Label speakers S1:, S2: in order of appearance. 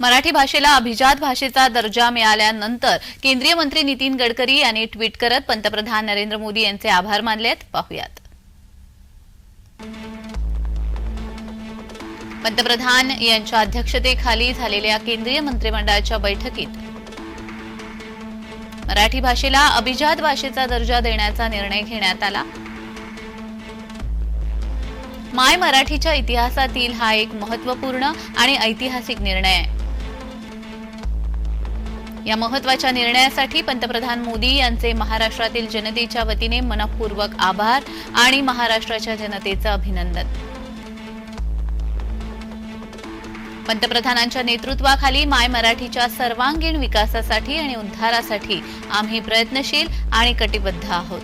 S1: मराठी भाषेला अभिजात भाषेचा दर्जा मिळाल्यानंतर केंद्रीय मंत्री नितीन गडकरी यांनी ट्विट करत पंतप्रधान नरेंद्र मोदी यांचे आभार मानलेत. पाहुयात. पंतप्रधान यांच्या अध्यक्षतेखाली झालेल्या केंद्रीय मंत्रिमंडळाच्या बैठकीत मराठी भाषेला अभिजात भाषेचा दर्जा देण्याचा निर्णय घेण्यात आला. माय मराठीच्या इतिहासातील हा एक महत्त्वपूर्ण आणि ऐतिहासिक निर्णय आहे. या महत्त्वाच्या निर्णयासाठी पंतप्रधान मोदी यांचे महाराष्ट्रातील जनतेच्या वतीने मनपूर्वक आभार आणि महाराष्ट्राच्या जनतेचं अभिनंदन. पंतप्रधानांच्या नेतृत्वाखाली माय मराठीच्या सर्वांगीण विकासासाठी आणि उद्धारासाठी आम्ही प्रयत्नशील आणि कटिबद्ध आहोत.